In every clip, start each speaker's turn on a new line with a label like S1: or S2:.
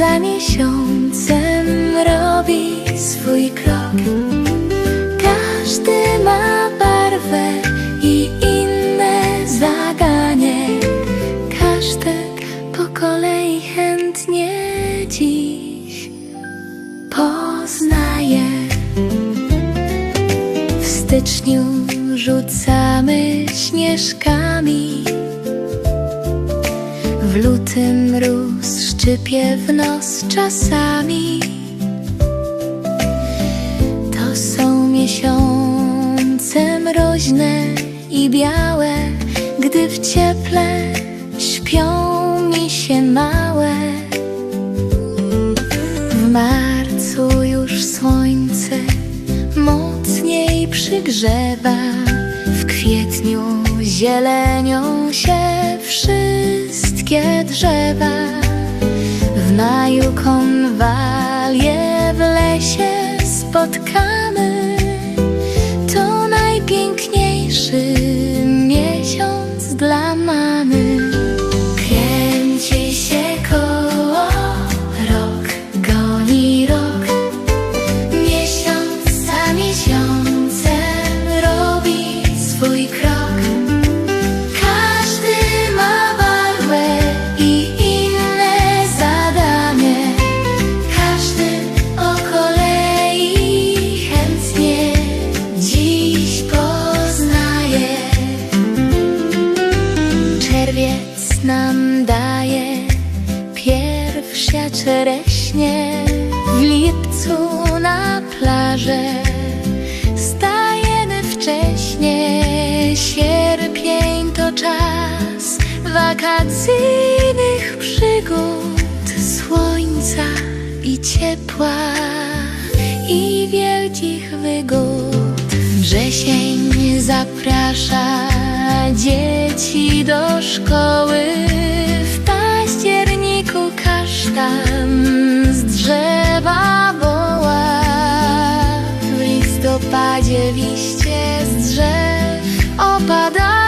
S1: za miesiącem robi swój krok. Każdy ma barwę i inne zdanie Każdy po kolei chętnie dziś poznaje. W styczniu rzucamy śnieżkami. W lutym ruch szczypie w nos czasami. To są miesiące mroźne i białe, gdy w cieple śpią mi się małe. W marcu już słońce mocniej przygrzewa, w kwietniu zielenią się wszystkie drzewa. W maju konwalie w lesie spotkamy. To najpiękniejszy czereśnie W lipcu na plażę stajemy wcześnie Sierpień to czas wakacyjnych przygód Słońca i ciepła i wielkich wygód. Wrzesień zaprasza dzieci do szkoły listopadzie liście z drzew opadają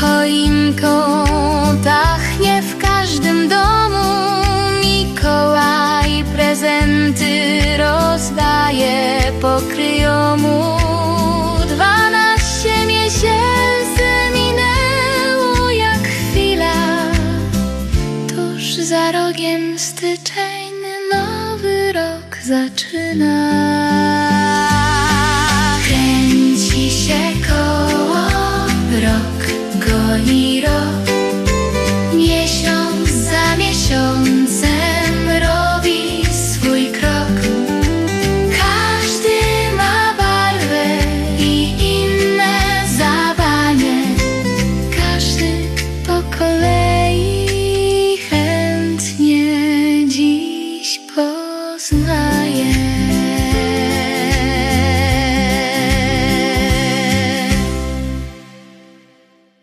S1: choinką pachnie w każdym domu. Mikołaj prezenty rozdaje pokryją mu. Dwanaście miesięcy minęło jak chwila. Tuż za rogiem styczeń nowy rok zaczyna. Goni. Miesiąc za miesiącem robi swój krok. Każdy ma barwę i inne zadanie. Każdy po kolei chętnie dziś poznaje.